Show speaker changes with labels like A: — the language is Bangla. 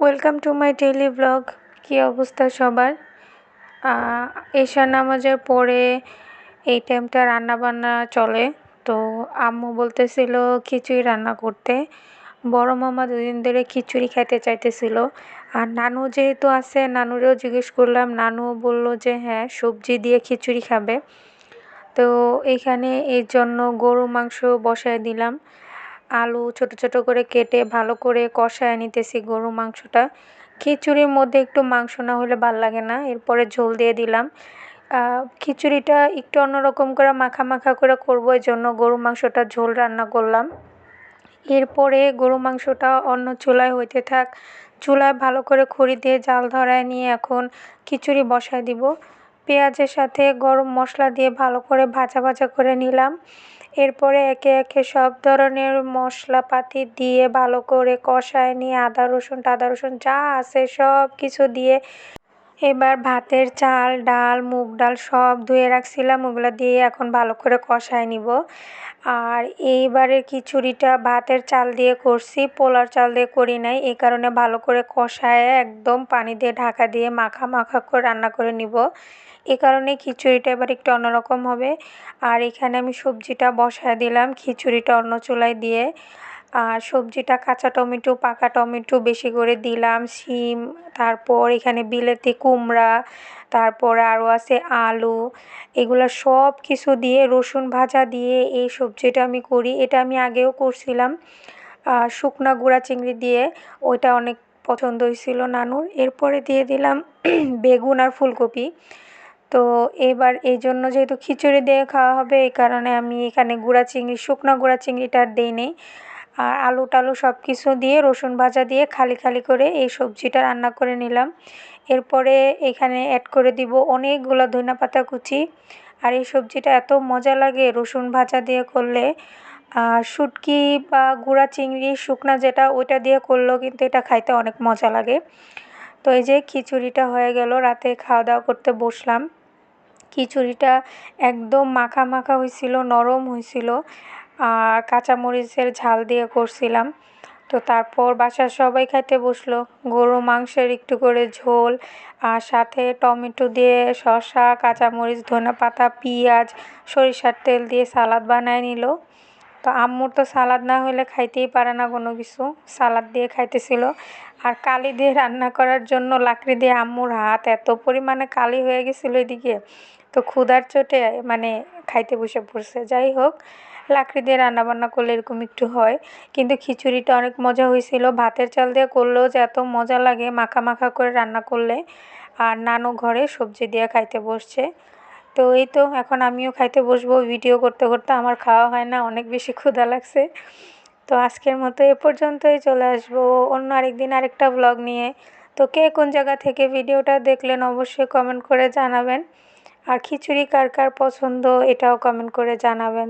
A: Welcome to my daily blog কী অবস্থা সবার? এশা নামাজের পরে এই টাইমটা রান্না বান্না চলে। তো আম্মু বলতেছিল, খিচুড়ি রান্না করতে। বড় মামা দুদিন ধরে খিচুড়ি খাইতে চাইতেছিল। আর নানু যেহেতু আছে, নানুরেও জিজ্ঞেস করলাম। নানু বলল যে হ্যাঁ সবজি দিয়ে খিচুড়ি খাবে। তো এখানে এর জন্য গরু মাংস বসায় দিলাম। আলু ছোট ছোট করে কেটে ভালো করে কষায় নিতেছি গরু মাংসটা। খিচুড়ির মধ্যে একটু মাংস না হলে ভালো লাগে না, এরপরে ঝোল দিয়ে দিলাম। খিচুড়িটা একটু অন্যরকম করে মাখা মাখা করে করব, এই জন্য গরু মাংসটা ঝোল রান্না করলাম। এরপরে গরু মাংসটা অন্য চুলায় হইতে থাক, চুলায় ভালো করে খড়ি দিয়ে জাল ধরায় নিয়ে এখন খিচুড়ি বসায় দিব। পেঁয়াজের সাথে গরম মশলা দিয়ে ভালো করে ভাজা ভাজা করে নিলাম। এরপরে একে একে সব ধরনের মশলাপাতি দিয়ে ভালো করে কষায় নিয়ে আদা রসুন, টাদা রসুন যা আছে সব কিছু দিয়ে এবার ভাতের চাল, ডাল, মুগ ডাল সব ধুয়ে রাখছিলাম। ওগুলো দিয়ে এখন ভালো করে কষায় নিব। আর এইবারের খিচুড়িটা ভাতের চাল দিয়ে করছি, পোলার চাল দিয়ে করি নাই। এই কারণে ভালো করে কষায় একদম পানি দিয়ে ঢাকা দিয়ে মাখা মাখা করে রান্না করে নিব। এ কারণে খিচুড়িটা এবার একটু অন্যরকম হবে। আর এখানে আমি সবজিটা বসায় দিলাম খিচুড়িটা অন্য চুলায় দিয়ে। আর সবজিটা কাঁচা টমেটো, পাকা টমেটো বেশি করে দিলাম, শিম, তারপর এখানে বিলেতি কুমড়া, তারপর আরও আছে আলু, এগুলো সব কিছু দিয়ে রসুন ভাজা দিয়ে এই সবজিটা আমি করি। এটা আমি আগেও করছিলাম শুকনা গুঁড়া চিংড়ি দিয়ে, ওইটা অনেক পছন্দ হয়েছিল নানুর। এরপরে দিয়ে দিলাম বেগুন আর ফুলকপি। তো এবার এই জন্য যেহেতু খিচুড়ি দিয়ে খাওয়া হবে, এই কারণে আমি এখানে গুঁড়া চিংড়ি, শুকনো গুঁড়া চিংড়িটা আর দিই নি আর আলু টালু সব কিছু দিয়ে, রসুন ভাজা দিয়ে খালি খালি করে এই সবজিটা রান্না করে নিলাম। এরপরে এখানে অ্যাড করে দিব অনেকগুলো ধনিয়া পাতা কুচি। আর এই সবজিটা এত মজা লাগে রসুন ভাজা দিয়ে করলে। আর শুটকি বা গুঁড়া চিংড়ি, শুকনা যেটা, ওইটা দিয়ে করলেও কিন্তু এটা খাইতে অনেক মজা লাগে। তো এই যে খিচুড়িটা হয়ে গেল, রাতে খাওয়া দাওয়া করতে বসলাম। খিচুড়িটা একদম মাখা মাখা হয়েছিল নরম হয়েছিল কাঁচামরিচের ঝাল দিয়ে করছিলাম। তো তারপর বাসার সবাই খাইতে বসল। গরু মাংসের একটু করে ঝোল, আর সাথে টমেটো দিয়ে শসা, কাঁচামরিচ ধনে পাতা পেঁয়াজ, সরিষার তেল দিয়ে সালাদ বানায় নিল। তো আম্মুর তো সালাদ না হলে খাইতেই পারে না কোনো কিছু। সালাদ দিয়ে খাইতেছিল। আর কালি দিয়ে রান্না করার জন্য লাকড়ি দিয়ে আম্মুর হাত এত পরিমাণে কালি হয়ে গেছিল এদিকে। তো ক্ষুধার চোটে মানে খাইতে বসে পড়ছে। যাই হোক, লাকড়ি দিয়ে রান্না বান্না করলে এরকম একটু হয়। কিন্তু খিচুড়িটা অনেক মজা হয়েছিল। ভাতের চাল দিয়ে করলেও যে এত মজা লাগে মাখা মাখা করে রান্না করলে। আর নানু ঘরে সবজি দিয়ে খাইতে বসছে। তো এই তো, এখন আমিও খাইতে বসবো। ভিডিও করতে করতে আমার খাওয়া হয় না, অনেক বেশি ক্ষুধা লাগছে। তো আজকের মতো এ পর্যন্তই চলে আসব। অন্য আরেকদিন আরেকটা ব্লগ নিয়ে। তো কে কোন জায়গা থেকে ভিডিওটা দেখলেন অবশ্যই কমেন্ট করে জানাবেন। আর খিচুড়ি কার কার পছন্দ এটাও কমেন্ট করে জানাবেন।